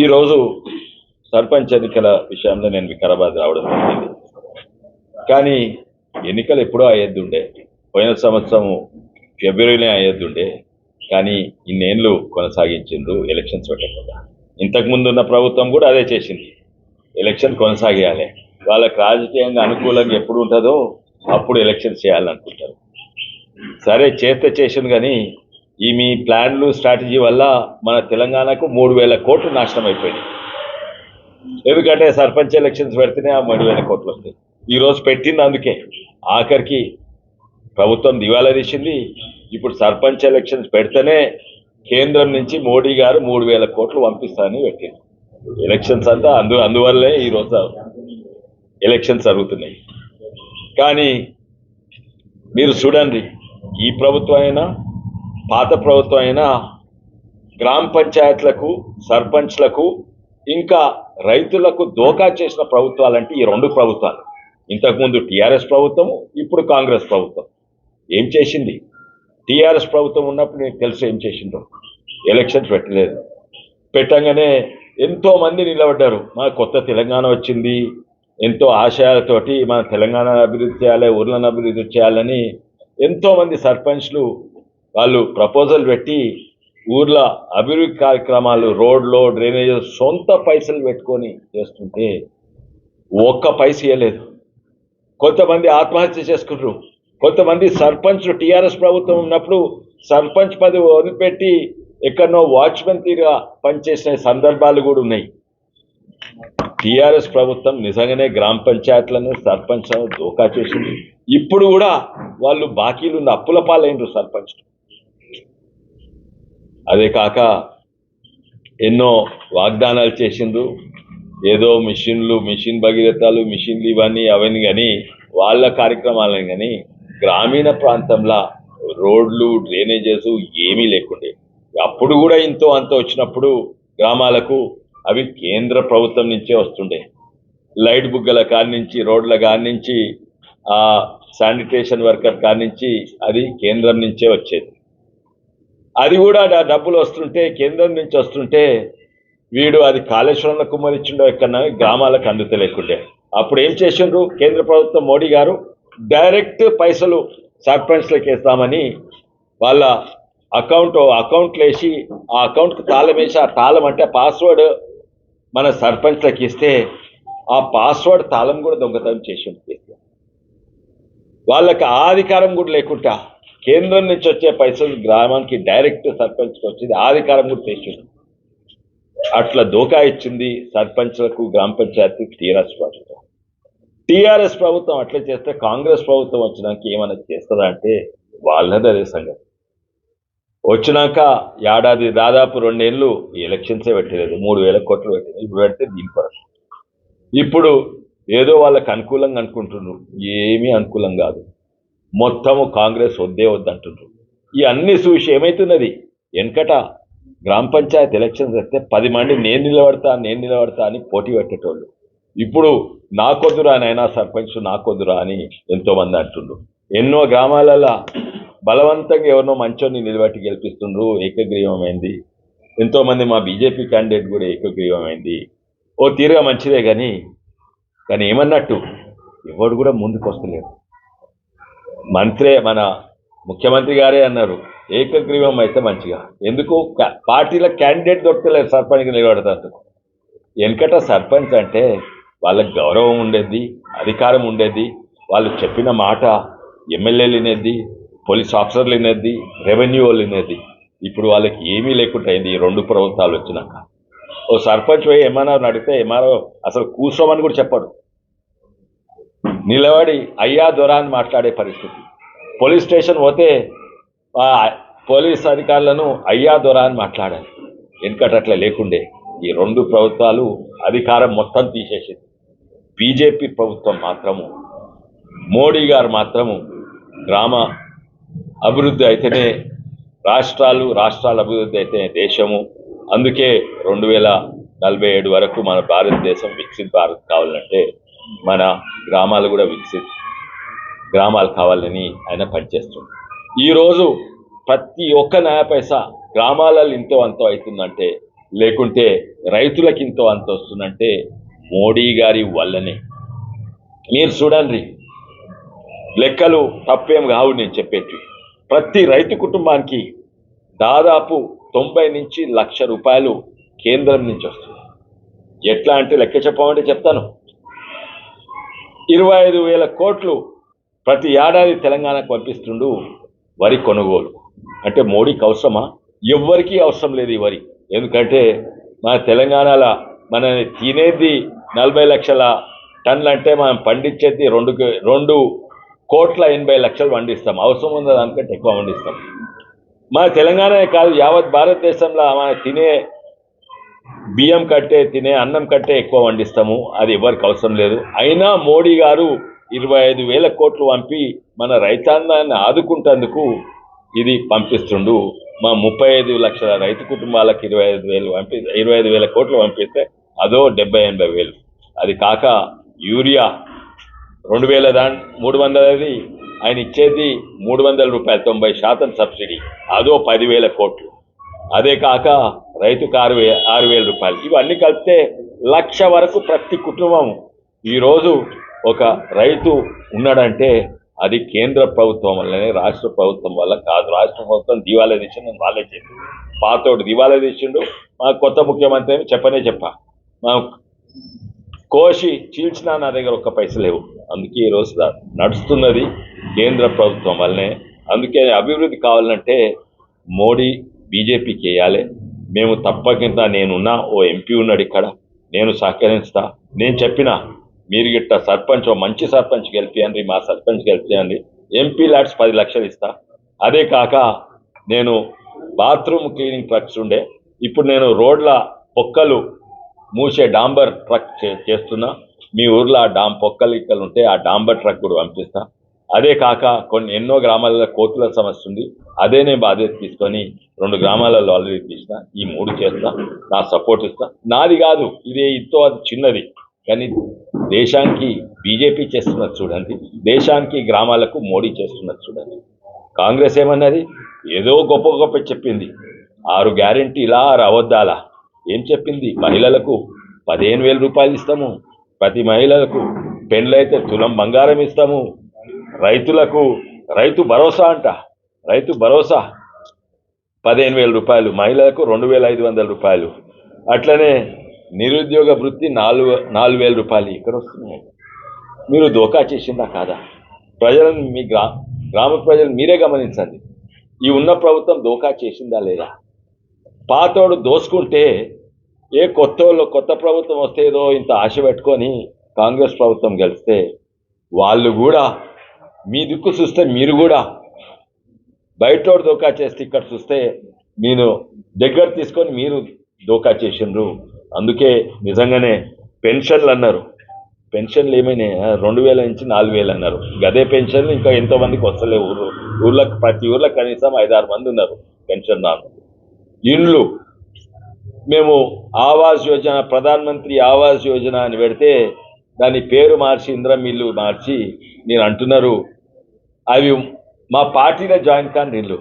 ఈరోజు సర్పంచ్ ఎన్నికల విషయంలో నేను వికారాబాద్ రావడం జరిగింది. కానీ ఎన్నికలు ఎప్పుడో అయ్యేది ఉండే పోయిన సంవత్సరం ఫిబ్రవరిలో అయ్యేది ఉండే కానీ ఇన్నేళ్ళు కొనసాగించిండ్రు ఎలక్షన్స్ పెట్టకుండా. ఇంతకుముందు ఉన్న ప్రభుత్వం కూడా అదే చేసింది. ఎలక్షన్ కొనసాగేయాలి. వాళ్ళకి రాజకీయంగా అనుకూలంగా ఎప్పుడు ఉంటుందో అప్పుడు ఎలక్షన్ చేయాలనుకుంటారు. సరే చేస్తే చేసింది కానీ ఈ మీ ప్లాన్లు స్ట్రాటజీ వల్ల మన తెలంగాణకు మూడు వేల కోట్లు నాశనం అయిపోయింది ఎందుకంటే సర్పంచ్ ఎలక్షన్స్ పెడితేనే ఆ మూడు వేల కోట్లు వస్తాయి. ఈరోజు పెట్టింది అందుకే. ఆఖరికి ప్రభుత్వం దివాలా తీసింది. ఇప్పుడు సర్పంచ్ ఎలక్షన్స్ పెడితేనే కేంద్రం నుంచి మోడీ గారు మూడు వేల కోట్లు పంపిస్తానని పెట్టింది. ఎలక్షన్స్ అంతా అందు అందువల్లే ఈ రోజు ఎలక్షన్స్ జరుగుతున్నాయి. కానీ మీరు చూడండి ఈ ప్రభుత్వం అయినా పాత ప్రభుత్వం అయినా గ్రామ పంచాయత్లకు సర్పంచ్లకు ఇంకా రైతులకు దోకా చేసిన ప్రభుత్వాలంటే ఈ రెండు ప్రభుత్వాలు. ఇంతకుముందు టీఆర్ఎస్ ప్రభుత్వం ఇప్పుడు కాంగ్రెస్ ప్రభుత్వం. ఏం చేసింది? టీఆర్ఎస్ ప్రభుత్వం ఉన్నప్పుడు నీకు తెలుసు ఏం చేసిందో. ఎలక్షన్స్ పెట్టలేదు. పెట్టంగానే ఎంతోమంది నిలబడ్డారు. మన కొత్త తెలంగాణ వచ్చింది. ఎంతో ఆశయాలతోటి మన తెలంగాణ అభివృద్ధి చేయాలి ఊర్లను అభివృద్ధి చేయాలని ఎంతోమంది సర్పంచ్లు వాళ్ళు ప్రపోజల్ పెట్టి ఊర్ల అభివృద్ధి కార్యక్రమాలు రోడ్లో డ్రైనేజ్ సొంత పైసలు పెట్టుకొని చేస్తుంటే ఒక్క పైస ఇవ్వలేదు కొంతమంది ఆత్మహత్య చేసుకుంటారు. కొంతమంది సర్పంచ్లు టీఆర్ఎస్ ప్రభుత్వం ఉన్నప్పుడు సర్పంచ్ పది వదిలిపెట్టి ఎక్కడనో వాచ్మెన్ తీరుగా పనిచేసిన సందర్భాలు కూడా ఉన్నాయి. టీఆర్ఎస్ ప్రభుత్వం నిజంగానే గ్రామ పంచాయతీలను సర్పంచ్ దోకా చేసింది. ఇప్పుడు కూడా వాళ్ళు బాకీలు ఉన్న అప్పుల పాలైనరు సర్పంచ్ అదే కాక ఎన్నో వాగ్దానాలు చేసిండు ఏదో మిషన్లు మిషన్ భగీరథాలు మిషన్లు ఇవన్నీ అవన్నీ కానీ వాళ్ళ కార్యక్రమాలని కానీ గ్రామీణ ప్రాంతంలో రోడ్లు డ్రైనేజెస్ ఏమీ లేకుండే. అప్పుడు కూడా ఇంతో అంత వచ్చినప్పుడు గ్రామాలకు అవి కేంద్ర ప్రభుత్వం నుంచే వస్తుండే. లైట్ బుగ్గల కాడి నుంచి రోడ్ల కాడి నుంచి ఆ శానిటేషన్ వర్కర్ కాడి నుంచి అది కేంద్రం నుంచే వచ్చేది. అది కూడా డ- డబ్బులు వస్తుంటే కేంద్రం నుంచి వస్తుంటే వీడు అది కాళేశ్వరంలో కుమ్మరిచ్చిండో ఎక్కడన్నా గ్రామాలకు అందుతలేకుండే. అప్పుడు ఏం చేసిండ్రు? కేంద్ర ప్రభుత్వం మోడీ గారు డైరెక్ట్ పైసలు సర్పంచ్లకు వేస్తామని వాళ్ళ అకౌంట్ అకౌంట్లు వేసి ఆ అకౌంట్కి తాళం వేసి ఆ తాళం అంటే పాస్వర్డ్ మన సర్పంచ్లకు ఇస్తే ఆ పాస్వర్డ్ తాళం కూడా దొంగతనం చేసి ఉంటుంది వాళ్ళకి ఆ అధికారం కూడా లేకుండా కేంద్రం నుంచి వచ్చే పైసలు గ్రామానికి డైరెక్ట్ సర్పంచ్కి వచ్చింది ఆధికారం అధికారం కూడా తెచ్చింది అట్లా దోకా ఇచ్చింది సర్పంచ్లకు గ్రామ పంచాయతీ టీఆర్ఎస్ ప్రభుత్వం. టీఆర్ఎస్ ప్రభుత్వం అట్లా చేస్తే కాంగ్రెస్ ప్రభుత్వం వచ్చినాక ఏమైనా చేస్తుందా అంటే వాళ్ళది అదే సంగతి. వచ్చినాక ఏడాది దాదాపు రెండేళ్ళు ఈ ఎలక్షన్సే పెట్టలేదు. మూడు వేల కోట్లు పెట్టలేదు. ఇప్పుడు పెడితే దీని కొరకు ఇప్పుడు ఏదో వాళ్ళకు అనుకూలంగా అనుకుంటున్నారు. ఏమీ అనుకూలం కాదు. మొత్తము కాంగ్రెస్ వద్దే వద్దంటున్నారు ఈ అన్ని చూసి ఏమైతున్నది? వెనకట గ్రామ పంచాయత్ ఎలక్షన్స్ వస్తే పది మంది నేను నిలబడతా నేను నిలబడతా అని పోటీ పెట్టేటోళ్ళు. ఇప్పుడు నాకొద్దురా నాయనా సర్పంచ్ నాకొద్దురా అని ఎంతోమంది అంటుండ్రు. ఎన్నో గ్రామాలలో బలవంతంగా ఎవరినో మంచోని నిలబెట్టి గెలిపిస్తుండ్రు ఏకగ్రీవమైంది. ఎంతోమంది మా బీజేపీ క్యాండిడేట్ కూడా ఏకగ్రీవమైంది. ఓ తీరుగా మంచిదే కానీ కానీ ఏమన్నట్టు ఎవడు కూడా ముందుకు వస్తలేరు మంత్రే మన ముఖ్యమంత్రి గారే అన్నారు. ఏకగ్రీవం అయితే మంచిగా. ఎందుకు? పార్టీలో పార్టీల క్యాండిడేట్ దొరకలేదు సర్పంచ్కి నిలబడతారు. వెనకట సర్పంచ్ అంటే వాళ్ళకి గౌరవం ఉండేది అధికారం ఉండేది వాళ్ళు చెప్పిన మాట ఎమ్మెల్యేలు వినేది పోలీస్ ఆఫీసర్లు వినేది రెవెన్యూ వాళ్ళు వినేది. ఇప్పుడు వాళ్ళకి ఏమీ లేకుండా అయింది ఈ రెండు ప్రభుత్వాలు వచ్చినాక. ఓ సర్పంచ్ పోయి ఏమన్నా అడిగితే ఏమన్నా అసలు కూర్చోమని కూడా చెప్పాడు. నిలబడి అయ్యా దొరా అని మాట్లాడే పరిస్థితి. పోలీస్ స్టేషన్ పోతే పోలీస్ అధికారులను అయ్యా దొరా అని మాట్లాడాలి. వెనుకటట్లా లేకుండే ఈ రెండు ప్రభుత్వాలు అధికారం మొత్తం తీసేసింది. బీజేపీ ప్రభుత్వం మాత్రము మోడీ గారు మాత్రము గ్రామ అభివృద్ధి అయితేనే రాష్ట్రాలు రాష్ట్రాల అభివృద్ధి అయితేనే దేశము. అందుకే రెండు వేల నలభై ఏడు వరకు మన భారతదేశం వికసిత్ భారత్ కావాలంటే మన గ్రామాలు కూడా వికసిత్ గ్రామాలు కావాలని ఆయన పనిచేస్తుంది ఈరోజు ప్రతి ఒక్క నయా పైసా గ్రామాలలో ఇంతో అంతో అవుతుందంటే లేకుంటే రైతులకి ఇంతో అంత వస్తుందంటే మోడీ గారి వల్లనే. మీరు చూడండి లెక్కలు తప్పేం కావు నేను చెప్పేటివి. ప్రతి రైతు కుటుంబానికి దాదాపు తొంభై నుంచి లక్ష రూపాయలు కేంద్రం నుంచి వస్తుంది ఎట్లా అంటే లెక్క చెప్పమంటే చెప్తాను. ఇరవై ఐదు వేల కోట్లు ప్రతి ఏడాది తెలంగాణకు పంపిస్తుండు వరి కొనుగోలు. అంటే మోడీకి అవసరమా? ఎవ్వరికీ అవసరం లేదు ఈ వరి. ఎందుకంటే మన తెలంగాణలో మన తినేది నలభై లక్షల టన్నులు అంటే మనం పండించేది రెండు రెండు కోట్ల ఎనభై లక్షలు పండిస్తాం. అవసరం ఉందా దానికంటే ఎక్కువ పండిస్తాం. మన తెలంగాణనే కాదు యావత్ భారతదేశంలో మన తినే బియ్యం కట్టే తినే అన్నం కట్టే ఎక్కువ వండిస్తాము. అది ఎవరికి అవసరం లేదు. అయినా మోడీ గారు ఇరవై ఐదు వేల కోట్లు పంపి మన రైతాంగాన్ని ఆదుకుంటందుకు ఇది పంపిస్తుండు. మా ముప్పై ఐదు లక్షల రైతు కుటుంబాలకు ఇరవై ఐదు వేలు పంపి ఇరవై ఐదు వేల కోట్లు పంపిస్తే అదో డెబ్బై ఎనభై వేలు. అది కాక యూరియా రెండు వేల దా మూడు వందలది ఆయన ఇచ్చేది మూడు వందల రూపాయలు తొంభై శాతం సబ్సిడీ. అదో పదివేల కోట్లు. అదే కాక రైతుకు ఆరు వే ఆరు వేల రూపాయలు. ఇవన్నీ కలిపితే లక్ష వరకు ప్రతి కుటుంబం ఈరోజు ఒక రైతు ఉన్నాడంటే అది కేంద్ర ప్రభుత్వం వల్లనే రాష్ట్ర ప్రభుత్వం వల్ల కాదు. రాష్ట్ర ప్రభుత్వం దివాలా తీసిండు వాళ్ళే చెప్పింది పాతోడు దివాలా తెచ్చిండు మా కొత్త ముఖ్యమంత్రి అని చెప్పనే చెప్ప. మా కోసి చీల్చినా నా దగ్గర ఒక్క పైసలు లేవు. అందుకే ఈరోజు నడుస్తున్నది కేంద్ర ప్రభుత్వం వల్లనే. అందుకే అభివృద్ధి కావాలంటే మోడీ బీజేపీకి వేయాలి మేము తప్పకుండా నేనున్నా ఓ ఎంపీ ఉన్నాడు ఇక్కడ నేను సహకరిస్తా. నేను చెప్పిన మీరు గిట్ట సర్పంచ్ ఓ మంచి సర్పంచ్ గెలిపియండి మా సర్పంచ్ గెలిపియండి. ఎంపీ ల్యాడ్స్ పది లక్షలు ఇస్తా. అదే కాక నేను బాత్రూమ్ క్లీనింగ్ ట్రక్స్ ఉండే. ఇప్పుడు నేను రోడ్ల పొక్కలు మూసే డాంబర్ ట్రక్ చే- చేస్తున్నా. మీ ఊర్లో ఆ డాం పొక్కలు ఇక్కలు ఉంటే ఆ డాంబర్ ట్రక్ కూడా పంపిస్తా. అదే కాక కొన్ని ఎన్నో గ్రామాలలో కోతుల సమస్య ఉంది. అదే నేను బాధ్యత తీసుకొని రెండు గ్రామాలలో ఆల్రెడీ తీసిన. ఈ మూడు చేస్తా. నా సపోర్ట్ ఇస్తా. నాది కాదు. ఇదే ఇంతో అది చిన్నది. కానీ దేశానికి బీజేపీ చేస్తున్నది చూడండి. దేశానికి గ్రామాలకు మోడీ చేస్తున్నది చూడండి. కాంగ్రెస్ ఏమన్నది? ఏదో గొప్ప గొప్ప చెప్పింది. ఆరు గ్యారెంటీలా ఆరు అవద్దాలా ఏం చెప్పింది? మహిళలకు పదిహేను వేల రూపాయలు ఇస్తాము. ప్రతి మహిళలకు పెండ్లైతే తులం బంగారం ఇస్తాము. రైతులకు రైతు భరోసా అంట. రైతు భరోసా. పదిహేను వేల రూపాయలు. మహిళలకు రెండు వేల ఐదు వందల రూపాయలు. అట్లనే నిరుద్యోగ వృత్తి నాలుగు నాలుగు వేల రూపాయలు ఇక్కడ వస్తున్నాయి. మీరు దోకా చేసిందా కాదా? ప్రజలను మీ గ్రా గ్రామ ప్రజలు మీరే గమనించండి. ఈ ఉన్న ప్రభుత్వం దోకా చేసిందా లేదా? పాతోడు దోసుకుంటే ఏ కొత్త వాళ్ళు కొత్త ప్రభుత్వం వస్తే ఏదో ఇంత ఆశ పెట్టుకొని కాంగ్రెస్ ప్రభుత్వం గెలిస్తే వాళ్ళు కూడా మీ దిక్కు చూస్తే మీరు కూడా బయటోడు దోకా చేస్తే ఇక్కడ చూస్తే మీరు దగ్గర తీసుకొని మీరు దోకా చేసిండ్రు. అందుకే నిజంగానే పెన్షన్లు అన్నారు. పెన్షన్లు ఏమైనా రెండు వేల నుంచి నాలుగు వేలు అన్నారు. గదే పెన్షన్లు ఇంకా ఎంతో మందికి ఊరు ఊర్లకు ప్రతి ఊర్లో కనీసం ఐదారు మంది ఉన్నారు పెన్షన్ నాన్న ఇండ్లు మేము ఆవాస్ యోజన ప్రధాన మంత్రి ఆవాస్ యోజన అని పెడితే దాని పేరు మార్చి ఇంద్రం ఇల్లు మార్చి నేను అంటున్నారు. అవి మా పార్టీలో జాయిన్ కాని ఇల్లు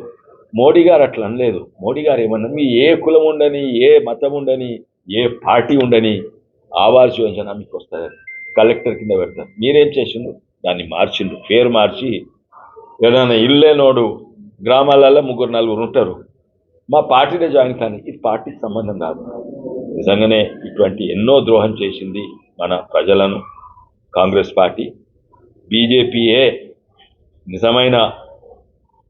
మోడీ గారు అట్లా అనలేదు. మోడీ గారు ఏమన్నా మీ ఏ కులం ఉండని ఏ మతం ఉండని ఏ పార్టీ ఉండని ఆవాస్ యోజన మీకు వస్తుందని కలెక్టర్ కింద పెడతారు. మీరేం చేసిండు దాన్ని మార్చిండు పేరు మార్చి ఏదైనా ఇల్లేనోడు గ్రామాలలో ముగ్గురు నలుగురు ఉంటారు. మా పార్టీలో జాయిన్ కానీ ఇది పార్టీకి సంబంధం కాదు. నిజంగానే ఇటువంటి ఎన్నో ద్రోహం చేసింది మన ప్రజలను కాంగ్రెస్ పార్టీ బీజేపీయే నిజమైన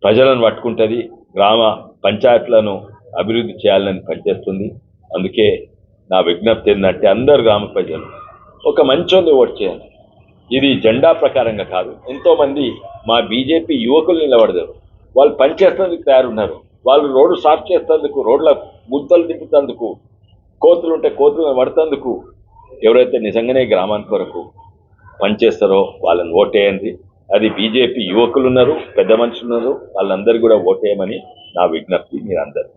ప్రజలను పట్టుకుంటుంది గ్రామ పంచాయతీలను అభివృద్ధి చేయాలని పనిచేస్తుంది. అందుకే నా విజ్ఞప్తి ఏంటంటే అందరు గ్రామ ప్రజలు ఒక మంచోని ఓటు చేయాలి. ఇది జెండా ప్రకారంగా కాదు. ఎంతోమంది మా బీజేపీ యువకులు నిలబడతారు. వాళ్ళు పనిచేసేందుకు తయారున్నారు. వాళ్ళు రోడ్డు సాఫ్ చేసేందుకు రోడ్ల ముద్దలు దింపుతందుకు కోతులు ఉంటే కోతులను పడుతందుకు ఎవరైతే నిజంగానే గ్రామానికి కొరకు పనిచేస్తారో వాళ్ళని ఓటేయండి. అది బీజేపీ యువకులు ఉన్నారు పెద్ద మనుషులు ఉన్నారు వాళ్ళందరూ కూడా ఓటేయమని నా విజ్ఞప్తి మీరందరూ